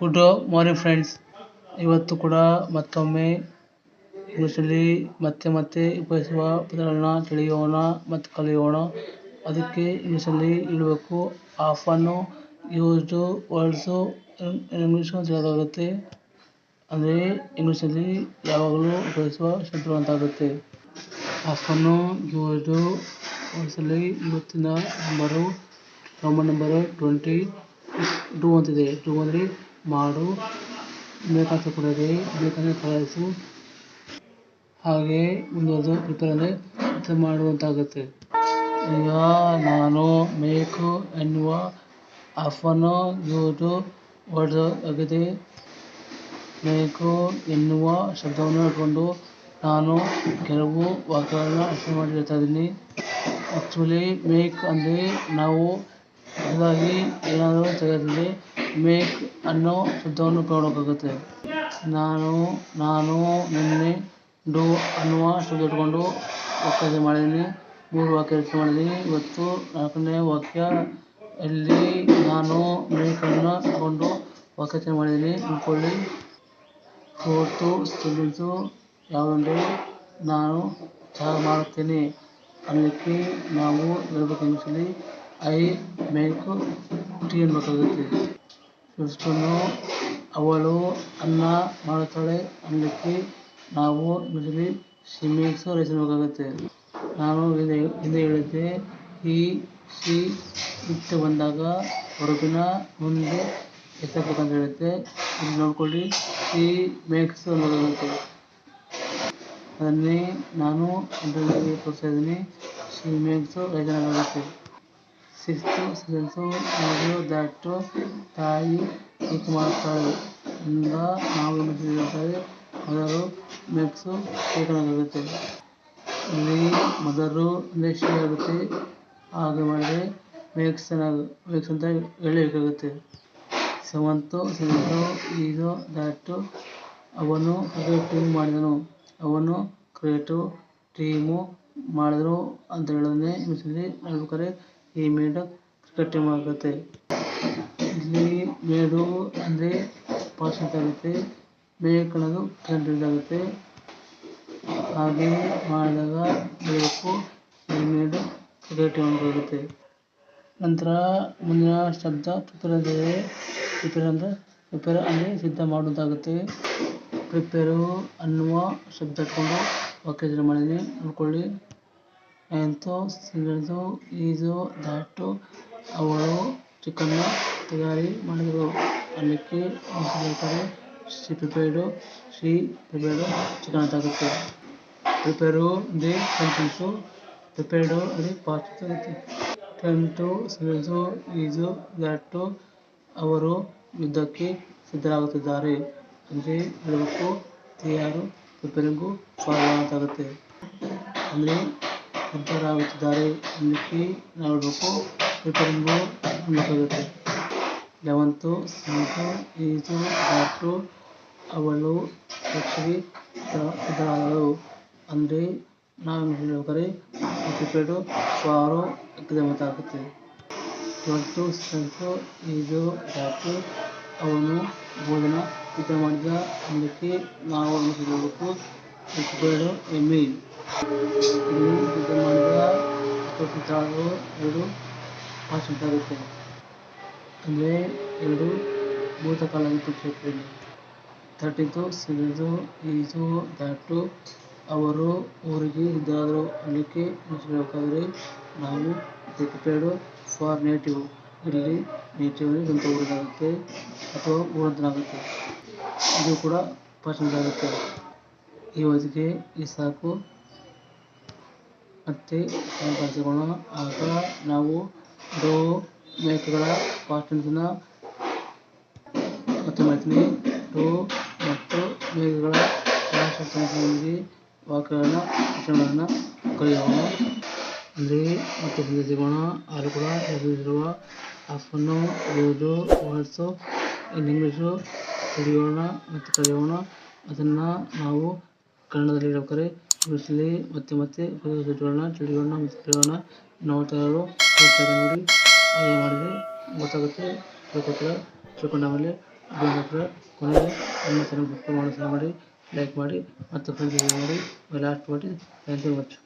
Good morning friends ಇವತ್ತು ಕೂಡ ಮತ್ತೊಮ್ಮೆ ಇಂಗ್ಲೀಷಲ್ಲಿ ಮತ್ತೆ ಮತ್ತೆ ಉಪಯೋಗಿಸುವ ಪದಗಳನ್ನ ತಿಳಿಯೋಣ ಮತ್ತು ಕಲಿಯೋಣ. ಅದಕ್ಕೆ ಇಂಗ್ಲೀಷಲ್ಲಿ ಹೇಳಬೇಕು, ಆಫನ್ನು, ಯೂಸ್ಡು, ವರ್ಡ್ಸು ಇಂಗ್ಲೀಷು ತಿಳಿಯೋದಾಗುತ್ತೆ ಅಂದರೆ ಇಂಗ್ಲೀಷಲ್ಲಿ ಯಾವಾಗಲೂ ಉಪಯೋಗಿಸುವ ಶಬ್ದಗಳು ಅಂತಾಗುತ್ತೆ ಆಫನ್ನು, ಯೂಸ್ಡು, ವರ್ಡ್ಸಲ್ಲಿ ಇವತ್ತಿನ number Roman number twenty two ಅಂತಿದೆ. ಟೂ ಅಂದರೆ ಮಾಡು. ಬೇಕಂತ ಕೂಡ ಇದೆ ಕಳಿಸು. ಹಾಗೆ ಮುಂದುವರೆದು ಪ್ರಿಪೇರ್ ಅಂದರೆ ಇದು ಮಾಡುವಂತಾಗುತ್ತೆ. ಈಗ ನಾನು ಮೇಕು ಎನ್ನುವ ಆಫನ್ನು ಹೊಡೆದು ಆಗಿದೆ ಮೇಕು ಎನ್ನುವ ಶಬ್ದವನ್ನು ಇಟ್ಕೊಂಡು ನಾನು ಕೆಲವು ವಾಕ್ಯಗಳನ್ನು ಅಷ್ಟು ಮಾಡಿ ಹೇಳ್ತಾ ಇದ್ದೀನಿ. ಆ್ಯಕ್ಚುಲಿ ಮೇಕ್ ಅಂದರೆ ನಾವು ಹೊಸದಾಗಿ ಏನಾದರೂ ತೆಗೆದಲ್ಲಿ ಮೇಕ್ ಅನ್ನೋ ಶಬ್ದವನ್ನು ಉಪಯೋಗಿಸಬೇಕಾಗುತ್ತೆ ನಾನು ನಾನು, ನಿನ್ನೆ, ಡು ಅನ್ನುವ ಶಬ್ದ ಇಟ್ಕೊಂಡು ವಾಕ್ಯ ಮಾಡಿದ್ದೀನಿ. ಮೂರು ವಾಕ್ಯ ರಚನೆ ಮಾಡಿದ್ದೀನಿ. ಇವತ್ತು ನಾಲ್ಕನೇ ವಾಕ್ಯ ಅಲ್ಲಿ ನಾನು ಮೇಕನ್ನು ತಗೊಂಡು ವಾಕ್ಯ ರಚನೆ ಮಾಡಿದ್ದೀನಿ. ಅಂದ್ಕೊಳ್ಳಿ ಫೋರ್ತು ಸ್ಟೂಡೆಂಟ್ಸು ಯಾವುದಂದರೆ, ನಾನು ಚಹಾ ಮಾಡುತ್ತೇನೆ. ಅನ್ನಲಿಕ್ಕೆ ನಾವು ಹೇಳ್ಬೇಕು ಇಂಗ್ಲೀಷಲ್ಲಿ ಐ ಮೇಕ್ ಟೀ ಅನ್ಬೇಕಾಗುತ್ತೆ ಫಿಫ್ತನ್ನು ಅವಳು ಅನ್ನ ಮಾಡುತ್ತಾಳೆ ಅನ್ನಲಿಕ್ಕೆ ನಾವು ಇಲ್ಲಿ ಅನ್ಬೇಕಾಗುತ್ತೆ ನಾನು ಹಿಂದೆ ಹೇಳಿದ್ದೆ, ಈ ಸಿ ಇಟ್ಟು ಬಂದಾಗ ಹೊರಗಿನ ಮುಂದೆ ಎತ್ತಬೇಕಂತ ಹೇಳುತ್ತೆ ಇಲ್ಲಿ ನೋಡ್ಕೊಳ್ಳಿ ಸಿ ಮೇಕ್ಸ್ ಅನ್ನೋದಾಗುತ್ತೆ. ಅದನ್ನೇ ನಾನು ಇಂಟರ್ವ್ಯೂಗೆ ತೋರಿಸ್ತಾ ಇದ್ದೀನಿ ಶಿ ಸಿಕ್ಸ್ತು ಸೆನ್ಸು ನೋಡಿ ದ್ಯಾಟು ತಾಯಿ ಕೇಕ್ ಮಾಡ್ತಾಳೆ ಇಂದ ನಾವು ಹೇಳ್ತಾರೆ ಮದರು ಮೇಕ್ಸು ಕೇಕ್ ಇಲ್ಲಿ ಮದರು ಅಂದರೆ ಆಗುತ್ತೆ. ಹಾಗೆ ಮಾಡಿದರೆ ಮೇಕ್ಸ್ ಚೆನ್ನಾಗಿ ಮೇಕ್ಸ್ ಅಂತ ಹೇಳಬೇಕಾಗುತ್ತೆ ಸೆವೆಂತು ಸೆವೆಂತು ಈದು ದ್ಯಾಟು ಅವನು ಟೀಮ್ ಮಾಡಿದನು. ಅವನು ಕ್ರಿಯೇಟು ಟೀಮು ಮಾಡಿದ್ರು ಅಂತ ಹೇಳೋದನ್ನೇ ಇಂಗ್ಲೀಷಲ್ಲಿ ಹೇಳ್ಬೇಕಾದ್ರೆ ಈ ಮಾಡುತ್ತೆ ಟೀಮ್ ಆಗುತ್ತೆ ಇಲ್ಲಿ ಮೇಡು ಅಂದರೆ ಪಾಸ್ ಆಗುತ್ತೆ. ಮೇಕ್ ಅನ್ನೋದು ಪ್ರೆಸೆಂಟ್ ಆಗುತ್ತೆ. ಹಾಗೆ ಮಾಡಿದಾಗ ಬೇಕು ಈ ಮೇಡು ಕ್ರಿಕೆಟ್ ಆಗುತ್ತೆ ನಂತರ ಮುಂದಿನ ಶಬ್ದ ಪ್ರಿಪೇರ್ ಅಂದರೆ ಪ್ರಿಪೇರ್ ಅಂದರೆ ಪ್ರಿಪೇರ್ ಅಂದರೆ ಸಿದ್ಧ ಮಾಡುವುದಾಗುತ್ತೆ. ಪ್ರಿಪೇರು ಅನ್ನುವ ಶಬ್ದ ಇಟ್ಕೊಂಡು ವಾಕ್ಯ ರಚನೆ ಮಾಡಿದ್ದೀನಿ ನೋಡ್ಕೊಳ್ಳಿ. ನೈನ್ತು ಸೆಕೆಂಡ್ಸು ಈಸು ದ್ಯಾಟು ಅವಳು ಚಿಕನ್ನ ತಯಾರಿ ಮಾಡಿದರು ಅನ್ನಲಿಕ್ಕೆ ಹೇಳ್ತಾರೆ she prepared she prepared chicken ಅಂತ ಆಗುತ್ತೆ ಪ್ರಿಪೇರು ಅಂದರೆ ಸೆಂಟೆನ್ಸು ಪ್ರಿಪೇರ್ಡು ಅಂದರೆ ಪಾಸ್ಟ್ ಆಗುತ್ತೆ ಟೆಂಟು ಸೆವೆನ್ಸು ಈಸು ದ್ಯಾಟು ಅವರು ಯುದ್ಧಕ್ಕೆ ಸಿದ್ಧರಾಗುತ್ತಿದ್ದಾರೆ ಅಂದರೆ ಹೇಳಬೇಕು ತಯಾರು ಪ್ರಿಪೇರಿಂಗು ಫಾರ್ ಅಂತಾಗುತ್ತೆ ಅಂದರೆ ಸಿದ್ಧರಾಗುತ್ತಿದ್ದಾರೆ ಅನ್ನಲಿಕ್ಕೆ ನಾವು ಹೇಳಬೇಕು ಪ್ರಿಪೇರಿಂಗು ಅನ್ನಬೇಕಾಗುತ್ತೆ ಲೆವೆಂತು ಸೆವೆಂತು ಈಸು ದ್ಯಾಟು ಅವಳು ಪರೀಕ್ಷೆಗೆ ಸಿದ್ಧರಾದಳು ಅಂದರೆ ನಾವು ಹೇಳ್ಬೇಕಾದ್ರೆ ಎಕ್ಸಾಮ್ ಅಂತ ಆಗುತ್ತೆ ಟ್ವೆಲ್ತು ಸೆವೆಂತು ಈಸು ದ್ಯಾಟು ಅವನು ಬೋಧನ ಸಿದ್ಧ ಮಾಡಿದ ಅನ್ನಲಿಕ್ಕೆ ನಾವು ಹೇಳಬೇಕು ಪ್ರಿಪೇರ್ಡು ಎ ಮೀಲ್. ಇಲ್ಲಿ ಸಿದ್ಧ ಮಾಡಿದ ಎರಡು ಪಾಸ್ಟ್ ಅಂತ ಆಗುತ್ತೆ ಅಂದರೆ ಎರಡು ಭೂತಕಾಲದ ಕ್ಷೇತ್ರದಲ್ಲಿ ತಟ್ಟಿತು ಸಿಡಿದು ಈಜು ದಾಟು ಅವರು ಊರಿಗೆ ಸಿದ್ಧರಾದರು ಅಲ್ಲಿಗೆ ಹೇಳಬೇಕಾದ್ರೆ ನಾವು ಪ್ರಿಪೇರ್ಡು ಫಾರ್ ನೇಟಿವ್ ಇಲ್ಲಿ ನೇಟಿವ್ ಇಂತ ಸ್ವಂತ ಊರಿನಾಗುತ್ತೆ ಅಥವಾ ಊರಂತನಾಗುತ್ತೆ ಇದು ಕೂಡ ಪಾಸ್ಟ್ ಆಗುತ್ತೆ. ಈ ಹೊತ್ತಿಗೆ ಈ ಸಾಕು. ಮತ್ತೆ ಬಳಸಿಕೊಳ್ಳೋಣ ಆಗ ನಾವು ಡೋ ಮೇಕೆಗಳ ಪಾಸ್ಟ್ ಟೆನ್ಸನ್ನ ಮತ್ತೆ ಮಾಡ್ತೀನಿ. ಡೋ ಮತ್ತು ಮೇಕ್ಗಳ ಪಾಸ್ಟ್ ವಾಕ್ಯಗಳನ್ನು ರಚನೆಗಳನ್ನು ಕಲಿಯೋಣ. ಅಂದರೆ ಮತ್ತೆ ಹಿಂದೆ ಸಿಗೋಣ ಆರು ಕೂಡ ಎದುರಿಸಿರುವ ಆಫನ್ನು ಓದು ವರ್ಡ್ಸು ಇನ್ ಇಂಗ್ಲೀಷು ತಿಳಿಯೋಣ ಮತ್ತು ಕಲಿಯೋಣ. ಅದನ್ನು ನಾವು ಕನ್ನಡದಲ್ಲಿ ಹೇಳ್ಬೇಕಾದ್ರೆ ಇಂಗ್ಲೀಷಲ್ಲಿ ಮತ್ತೆ ಮತ್ತೆ ಉಪಯೋಗಿಸೋಣ ತಿಳಿಯೋಣ ಮತ್ತು ಗಿಡಗಳನ್ನ ನೋಡ್ತಾ ಇರೋರು ಪೂರ್ತಿಯಾಗಿ ನೋಡಿ. ಹಾಗೆ ಮಾಡಿದ್ರೆ ಗೊತ್ತಾಗುತ್ತೆ ತಿಳ್ಕೊತಾರೆ ತಿಳ್ಕೊಂಡ ಆಮೇಲೆ ಅದರ ಕೊನೆಗೆ ನಮ್ಮ ಚಾನಲ್ ಮಾಡಿ ಮಾಡಿ ಲೈಕ್ ಮಾಡಿ, ಮತ್ತು ಫ್ರೆಂಡ್ಸ್ ಮಾಡಿ ಲಾಸ್ಟ್ ಮಾಡಿ. Thank you much